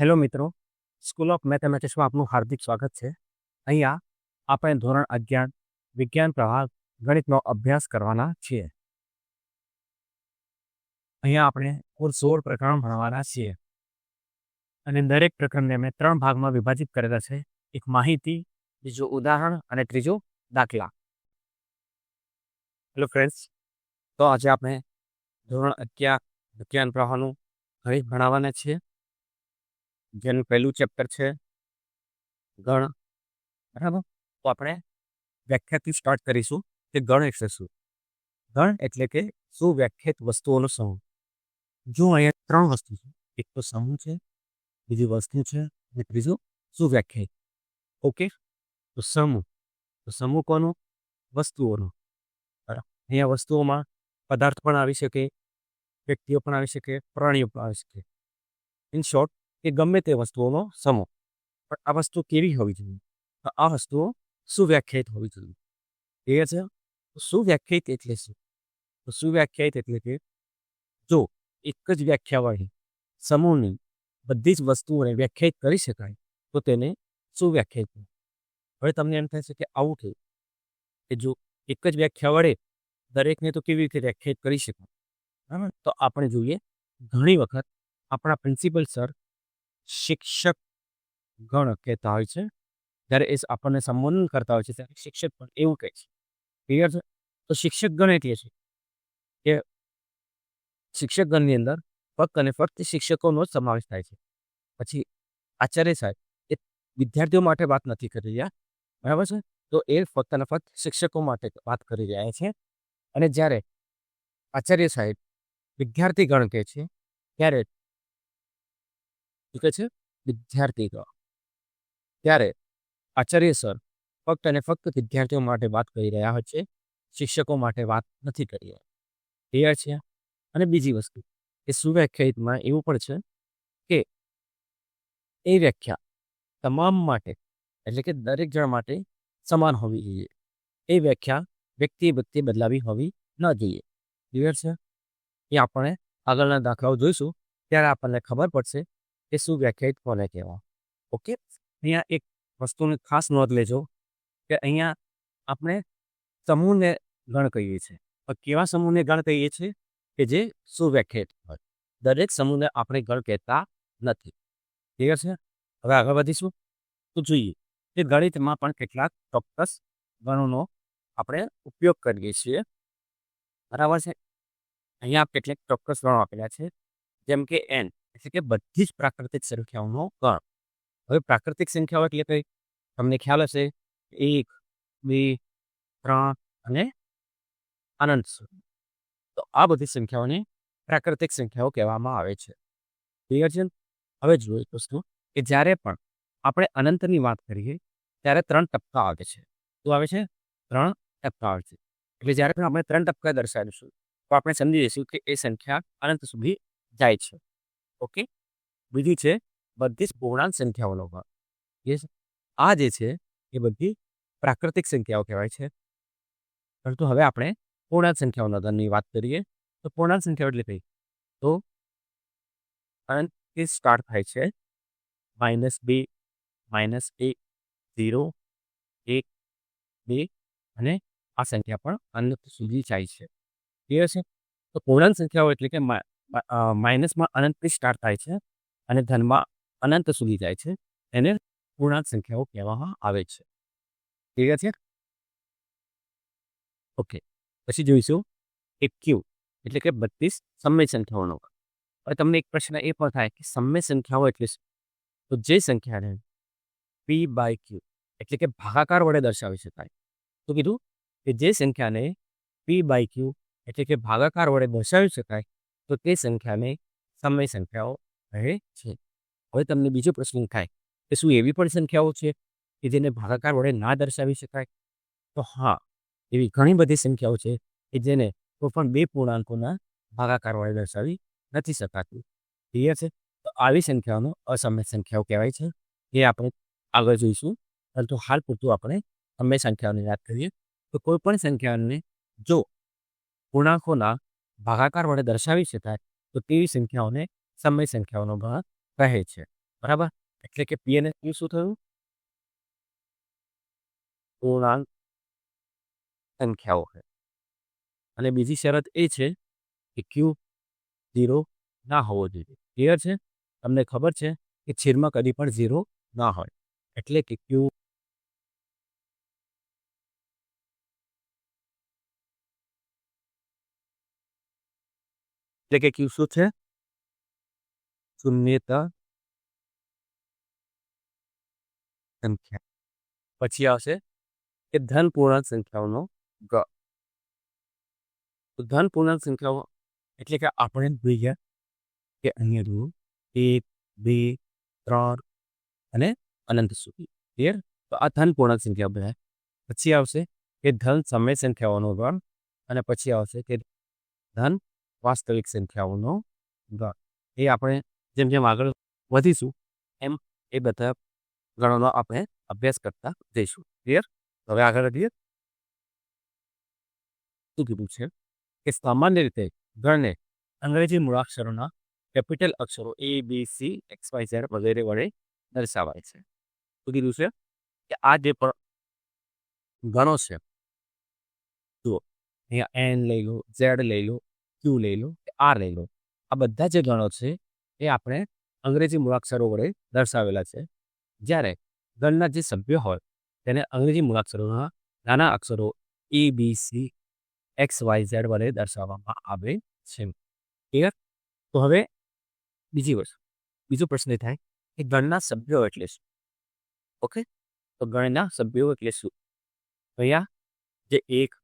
Hello મિત્રો, school of મેથેમેટિક્સમાં આપનું હાર્દિક સ્વાગત છે. અહીંયા આપણે ધોરણ અગિયાર, વિજ્ઞાન પ્રવાહ, ગણિતનો અભ્યાસ કરવાના છીએ. અહીંયા આપણે કુલ સોળ પ્રકરણ ભણવાના છીએ. અને દરેક પ્રકરણને અમે ત્રણ ભાગમાં વિભાજિત કરેલા છે. એક માહિતી, બીજું ઉદાહરણ અને ત્રીજું દાખલા. હેલો ફ્રેન્ડ્સ, તો આજે આપણે ધોરણ અગિયાર, વિજ્ઞાન પ્રવાહનું ગણિત ભણાવવાના છીએ. જેનું પહેલું ચેપ્ટર છે, ગણ, બરાબર? તો આપણે વ્યાખ્યાથી સ્ટાર્ટ કરીશું કે ગણ એટલે શું? ગણ એટલે કે સુવ્યાખ્યાત વસ્તુઓનો સમૂહ. જો અહીંયા ત્રણ વસ્તુ છે, એક તો સમૂહ છે, બીજી વસ્તુ છે, અને ત્રીજું સુવ્યાખ્યાત. ઓકે? તો સમૂહ. તો સમૂહ કોનો? વસ્તુઓનો. બરાબર? અહીંયા વસ્તુઓમાં પદાર્થ પણ આવી શકે, વ્યક્તિઓ પણ આવી શકે, પ્રાણીઓ પણ આવી શકે. ઇન શોર્ટ કે ગમે તે વસ્તુઓનો સમૂહ. પણ આ વસ્તુ કેવી હોવી જોઈએ? તો આ વસ્તુઓ સુવ્યાખ્યાયિત હોવી જોઈએ. એ છે? સુવ્યાખ્યાયિત એટલે શું? તો સુવ્યાખ્યાયિત એટલે કે જો એક જ વ્યાખ્યાવાળી સમૂહની બધી જ વસ્તુઓને વ્યાખ્યાયિત કરી શકાય, તો તેને સુવ્યાખ્યાયિત. હવે તમને એમ થાય છે કે આવું થયું કે જો એક જ વ્યાખ્યા વડે દરેકને તો કેવી રીતે વ્યાખ્યાયિત કરી શકાય? બરાબર? તો આપણે જોઈએ ઘણી વખત આપણા પ્રિન્સિપલ સર શિક્ષક ગણ કહેતા હોય છે. જ્યારે એ આપણને સંબોધન કરતા હોય છે, ત્યારે શિક્ષક પણ એવું કહે છે. ક્લિયર છે? તો શિક્ષક ગણ એટલે છે કે શિક્ષક ગણની અંદર ફક્ત અને ફક્ત શિક્ષકોનો જ સમાવેશ થાય છે. પછી આચાર્ય સાહેબ એ વિદ્યાર્થીઓ માટે વાત નથી કરી રહ્યા. બરાબર છે? તો એ ફક્ત અને ફક્ત શિક્ષકો માટે વાત કરી રહ્યા છે. અને જ્યારે આચાર્ય સાહેબ વિદ્યાર્થી ગણ કહે છે, ત્યારે શું છે? વિદ્યાર્થી ગણ ત્યારે આચાર્ય સર ફક્ત અને ફક્ત વિદ્યાર્થીઓ માટે વાત કરી રહ્યા હોય છે, શિક્ષકો માટે વાત નથી કરી ક્લિયર છે? અને બીજી વસ્તુ, એ સુવ્યાખ્યાયિતમાં એવું પણ છે કે એ વ્યાખ્યા તમામ માટે, એટલે કે દરેક જણ માટે સમાન હોવી જોઈએ. એ વ્યાખ્યા વ્યક્તિ વ્યક્તિ બદલાવી હોવી ન જોઈએ. ક્લિયર છે? એ આપણે આગળના દાખલાઓ જોઈશું, ત્યારે આપણને ખબર પડશે કે શું વ્યાખ્યાયિત કોને કહેવા ઓકે? અહીંયા એક વસ્તુની ખાસ નોંધ લેજો કે અહીંયા આપણે સમૂહને ગણ કહીએ છીએ. કેવા સમૂહને ગણ કહીએ છીએ? કે જે સુવ્યાખ્યાયિત હોય. દરેક સમૂહને આપણે ગણ કહેતા નથી. ક્લિયર છે? હવે આગળ વધીશું. તો જોઈએ કે ગણિતમાં પણ કેટલાક ચોક્કસ ગણોનો આપણે ઉપયોગ કરીએ છીએ. બરાબર છે? અહીંયા કેટલાક ચોક્કસ ગણો આપેલા છે. જેમ કે એન એટલે કે બધી જ પ્રાકૃતિક સંખ્યાઓનો ગણ. હવે પ્રાકૃતિક સંખ્યાઓ એટલે કઈ? તમને ખ્યાલ હશે? એક, બે, ત્રણ અને અનંત તો આ બધી સંખ્યાઓને પ્રાકૃતિક સંખ્યાઓ કહેવામાં આવે છે. ક્લિયર છે હવે જોઈએ વસ્તુ કે જ્યારે પણ આપણે અનંતની વાત કરીએ, ત્યારે ત્રણ ટપકા આવે છે. શું આવે છે? ત્રણ ટપકા આવે છે. એટલે જ્યારે પણ આપણે ત્રણ ટપકા દર્શાવીશું, તો આપણે સમજી જઈશું કે એ સંખ્યા અનંત સુધી જાય છે. ઓકે? બીજી છે બધી જ પૂર્ણાંક સંખ્યાઓનો ગણ યસ આ જે છે એ બધી પ્રાકૃતિક સંખ્યાઓ કહેવાય છે. પરંતુ હવે આપણે પૂર્ણાંક સંખ્યાઓના ગણની વાત કરીએ તો પૂર્ણાંક સંખ્યાઓ એટલે કઈ? તો અનંતથી સ્ટાર્ટ થાય છે. માઇનસ બે માઇનસ એક ઝીરો એક, બે અને આ સંખ્યા પણ અનંત સુધી જાય છે. ક્લિયર છે? તો પૂર્ણાંક સંખ્યાઓ એટલે કે માઇનસમાં અનંતથી સ્ટાર્ટ થાય છે અને ધનમાં અનંત સુધી જાય છે. એને પૂર્ણાંક સંખ્યાઓ કહેવામાં આવે છે. ક્લિયર છે? ઓકે પછી જોઈશું. એક ક્યુ એટલે કે બત્રીસ સમય સંખ્યાઓનો હવે તમને એક પ્રશ્ન એ પણ થાય કે સમય સંખ્યાઓ એટલે શું? તો જે સંખ્યાને પી બાય ક્યુ એટલે કે ભાગાકાર વડે દર્શાવી શકાય. તો કીધું? કે જે સંખ્યાને પી બાય ક્યુ એટલે કે ભાગાકાર વડે દર્શાવી શકાય. તો તે સંખ્યાને સમય સંખ્યાઓ કહે છે. હવે તમને બીજો પ્રશ્ન થાય કે શું એવી પણ સંખ્યાઓ છે કે જેને ભાગાકાર વડે ના દર્શાવી શકાય? તો હા, એવી ઘણી બધી સંખ્યાઓ છે કે જેને કોઈ પણ બે પૂર્ણાંકોના ભાગાકાર વડે દર્શાવી નથી શકાતું. ક્લિયર છે? તો આવી સંખ્યાઓનો અસમય સંખ્યાઓ કહેવાય છે. એ આપણે આગળ જોઈશું. પરંતુ હાલ પૂરતું આપણે સમય સંખ્યાઓને યાદ કરીએ. તો કોઈ પણ સંખ્યાને જો પૂર્ણાંકોના ભાગાકાર વડે દર્શાવી શકાય, તો તેવી સંખ્યાઓને સમય સંખ્યાઓનો ભાગ કહે છે. બરાબર? એટલે કે પી અને ક્યુ શું થયું? પૂર્ણાંક સંખ્યાઓ છે. અને બીજી શરત એ છે કે ક્યુ ઝીરો ના હોવો જોઈએ. ક્લિયર છે? તમને ખબર છે કે છેદમાં કદી પણ ઝીરો ના હોય. એટલે કે ક્યુ એટલે કે ક્યુ શું છે શૂન્યતા સંખ્યા પછી આવશે કે ધન પૂર્ણાંક સંખ્યાઓનો ગ તો ધન પૂર્ણાંક સંખ્યાઓ એટલે કે આપણે જોઈએ કે અહીંયા જુઓ એક બે ત્રણ અને અનંત સુધી ક્લિયર તો આ ધન પૂર્ણાંક સંખ્યા બધા પછી આવશે કે ધન સમય સંખ્યાઓનો ગણ અને પછી આવશે કે ધન વાસ્તવિક સંખ્યાઓનો ગણ એ આપણે જેમ જેમ આગળ વધીશું, એમ એ બધા ગણોનો આપણે અભ્યાસ કરતા જઈશું. ક્લિયર હવે આગળ વધીએ. શું કીધું છે? કે સામાન્ય રીતે ગણને અંગ્રેજી મૂળાક્ષરોના કેપિટલ અક્ષરો A B C X Y Z વગેરે વડે દર્શાવાય છે. શું કીધું છે? કે આ જે પણ ગણો છે, જુઓ. અહીંયા એન લઈ લો ઝેડ લઈ લો ક્યુ લઈ લો આર લઈ લો. આ બધા જે ગણો છે એ આપણે અંગ્રેજી મૂળાક્ષરો વડે દર્શાવેલા છે. જ્યારે ગણના જે સભ્યો હોય તેને અંગ્રેજી મૂળાક્ષરોના નાના અક્ષરો A B C X Y Z વડે દર્શાવવામાં આવે છે. ક્લિયર તો હવે બીજી વસ્તુ. બીજો પ્રશ્ન એ થાય કે ગણના સભ્યો એટલે શું? ઓકે તો ગણના સભ્યો એટલે શું? અહીંયા જે એક,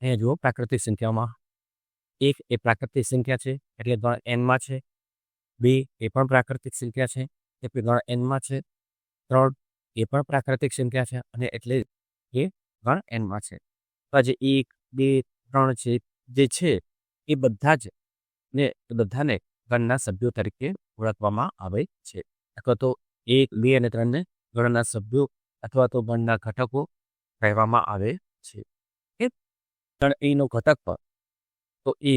અહીંયા જુઓ, પ્રાકૃતિક સંખ્યામાં એક એ પ્રાકૃતિક સંખ્યા છે, એટલે ગણ એનમાં છે. બે એ પણ પ્રાકૃતિક સંખ્યા છે, એટલે ગણ એનમાં છે. ત્રણ એ પણ પ્રાકૃતિક સંખ્યા છે, અને એટલે એ ગણ એનમાં છે. તો જે એક, બે, ત્રણ છે જે છે, એ બધા જ ને બધાને ગણના સભ્યો તરીકે ઓળખવામાં આવે છે. અથવા તો એક, બે અને ત્રણને ગણના સભ્યો અથવા તો ગણના ઘટકો કહેવામાં આવે છે. એ ગણ એનો ઘટક પર તો એ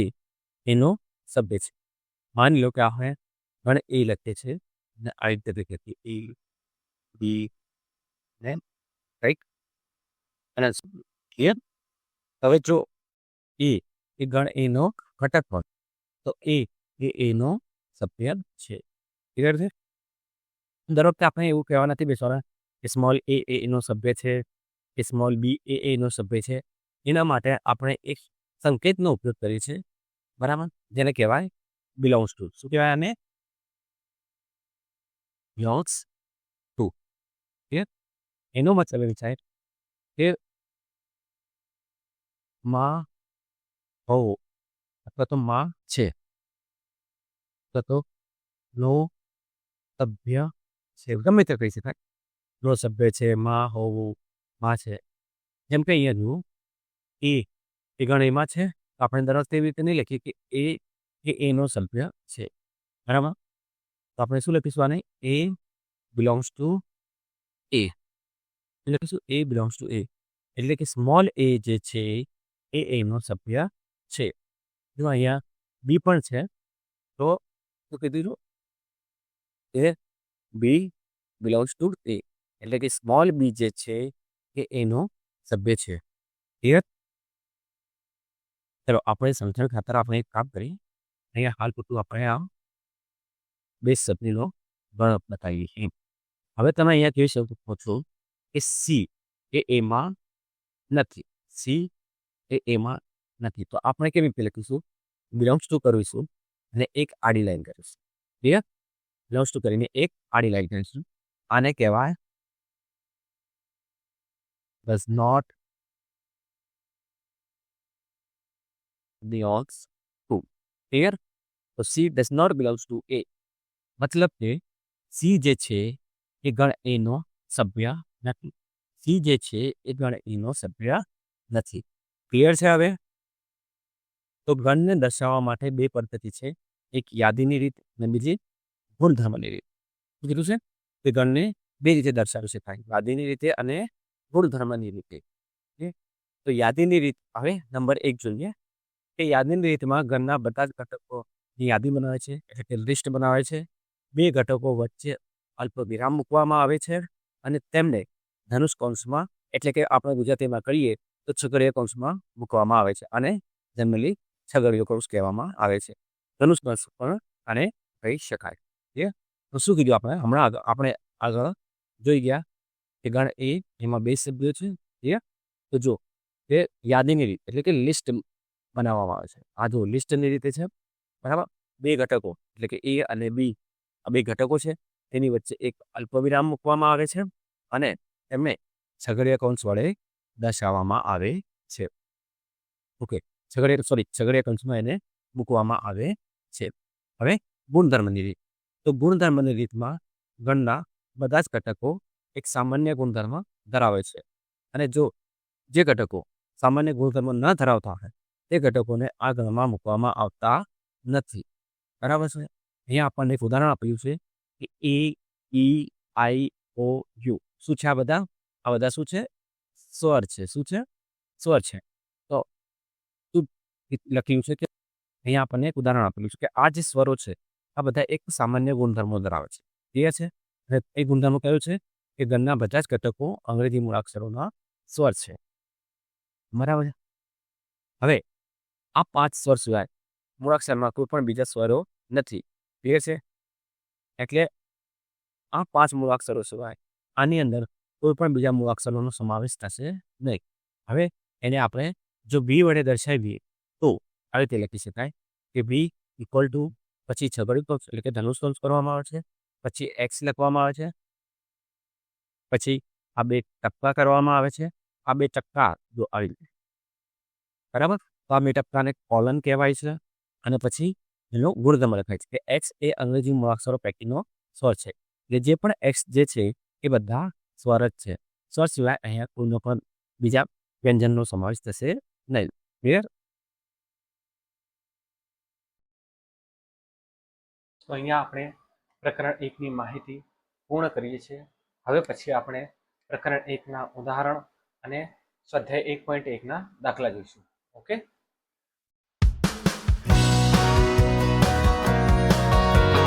એનો સભ્ય છે. માની લો કે આપણે ગણ એ લખીએ છીએ અને આ રીતે લખીએ એ, બી ને રાઈટ અને ક્લિયર હવે જો એ એ ગણ એનો ઘટક હોય, તો એ એ એનો સભ્ય છે. ક્લિયર છે? દર વખતે આપણે એવું કહેવા નથી બેસવાના કે સ્મોલ એ એ એનો સભ્ય છે, કે સ્મોલ બી એ એનો સભ્ય છે. એના માટે આપણે એક સંકેતનો ઉપયોગ કરીએ છીએ. બરાબર? જેને કહેવાય બિલોંગ્સ ટુ શું કહેવાય આને? બિલોંગ્સ ટુ ક્લિયર એનો મતલબ એવી સાહેબ કે માં હો અથવા તો માં છે. અથવા તો નો સભ્ય છે. ગમે તે કહી શકાય. નો સભ્ય છે, માં હોવું, માં છે. જેમ કે અહીંયા જુઓ એ એ ગણ એમાં છે. તો આપણે દર વખતે એવી રીતે નહીં લખીએ કે એ એ એનો સભ્ય છે. બરાબર? તો આપણે શું લખીશું આને? A belongs to A. લખીશું એ બિલોંગ્સ ટુ એ. એટલે કે સ્મોલ એ જે છે, એ એનો સભ્ય છે. જો અહીંયા બી પણ છે, તો શું કીધું એ બી બિલોંગ્સ ટુ એ. એટલે કે સ્મોલ બી જે છે, એ એનો સભ્ય છે. ક્લિયર ચલો આપણે સમજણ ખાતર આપણે એક કામ કરીએ અહીંયા હાલ પૂરતું આપણે આ બે શબ્દનો ગણ બતાવીએ છીએ હવે તમે અહીંયા જોઈ શકો છો કે સી એ એમાં નથી સી એ એમાં નથી તો આપણે કેવી રીતે લખીશું બિલોંગ્સ ટુ કરીશું અને એક આડી લાઈન કરીશું ક્લિયર બિલોંગ્સ ટુ કરીને એક આડી લાઈન કરીશું આને કહેવાય does not belongs to Clear? તો C does not belongs to A મતલબ કે સી જે છે એ ગણ એનો સભ્ય નથી. સી જે છે એ ગણ એનો સભ્ય નથી. ક્લિયર છે હવે? તો ગણને દર્શાવવા માટે બે પદ્ધતિ છે. એક યાદીની રીત અને બીજી ગુણધર્મની રીત. કીધું છે? તે ગણને બે રીતે દર્શાવી શકાય યાદીની રીતે અને ગુણધર્મની રીતે. તો યાદીની રીત હવે નંબર એક જોઈએ. કે યાદીની રીતમાં ઘરના બધા જ ઘટકોની યાદી બનાવે છે, એટલે કે લિસ્ટ બનાવે છે. બે ઘટકો વચ્ચે અલ્પ વિરામ મૂકવામાં આવે છે અને તેમને ધનુષ કૌંસમાં, એટલે કે આપણે ગુજરાતીમાં કહીએ તો છગડીય કૌંસમાં મૂકવામાં આવે છે અને જનરલી છગડીયો કૌંસ કહેવામાં આવે છે. ધનુષ કૌંસ પણ આને કહી શકાય. એ તો શું કીધું આપણે? હમણાં આગળ, આપણે આગળ જોઈ ગયા કે ગણ એ એમાં બે શબ્દો છે. એ તો જો તે યાદીની રીત, એટલે કે લિસ્ટ બનાવવામાં આવે છે. આ જો લિસ્ટની રીતે છે, બરાબર? બે ઘટકો, એટલે કે એ અને બી, આ બે ઘટકો છે. તેની વચ્ચે એક અલ્પવિરામ મૂકવામાં આવે છે અને એમને છગડીયા કૌંસ વડે દર્શાવવામાં આવે છે. ઓકે, છગડીયા, સોરી, છગડીયા કૌંસમાં એને મૂકવામાં આવે છે. હવે ગુણધર્મની રીત. તો ગુણધર્મની રીતમાં ગણના બધા જ ઘટકો એક સામાન્ય ગુણધર્મ ધરાવે છે. અને જો જે ઘટકો સામાન્ય ગુણધર્મ ન ધરાવતા હોય તે ઘટકોને આ ગણમાં મૂકવામાં આવતા નથી. બરાબર છે? અહીંયા આપણને એક ઉદાહરણ આપ્યું છે કે એ ઈ આઈ ઓ યુ શું છે આ બધા? આ બધા શું છે? સ્વર છે. શું છે? સ્વર છે. તો શું લખ્યું છે કે અહીંયા આપણને એક ઉદાહરણ આપેલું છે કે આ જે સ્વરો છે, આ બધા એક સામાન્ય ગુણધર્મો ધરાવે છે. ક્લિયર છે? અને એ ગુણધર્મો કયો છે? કે ગણના બધા જ ઘટકો અંગ્રેજી મૂળાક્ષરોના સ્વર છે. બરાબર હવે આ પાંચ સ્વર સિવાય. મૂળાક્ષરમાં કોઈ પણ બીજા સ્વરો નથી. ક્લિયર છે? એટલે આ પાંચ મૂળાક્ષરો સિવાય આની અંદર કોઈ પણ બીજા મૂળાક્ષરોનો સમાવેશ થશે નહીં. હવે એને આપણે જો બી વડે દર્શાવીએ તો આવી રીતે લખી શકાય કે બી ઇક્વલ ટુ પછી છગડી કૌંસ એટલે કે ધનુષ કરવામાં આવે છે, પછી એક્સ લખવામાં આવે છે, પછી આ બે ટપકા કરવામાં આવે છે, આ બે ટપકા જો આવી બરાબર? તો આ બે ટપકાને કોલન કહેવાય છે અને પછી એનો ગુણધર્મ લખાય છે કે એક્સ એ અંગ્રેજી મૂળાક્ષરો પૈકીનો સ્વર છે. એટલે જે પણ એક્સ જે છે એ બધા સ્વર જ છે. સ્વર સિવાય અહીંયા કોઈનો પણ બીજા વ્યંજનનો સમાવેશ થશે નહીં. ક્લિયર તો અહીંયા આપણે પ્રકરણ એકની માહિતી પૂર્ણ કરીએ છીએ. હવે પછી આપણે પ્રકરણ એકના ઉદાહરણ અને સ્વાધ્યાય એક પોઈન્ટ એકના દાખલા જોઈશું. ઓકે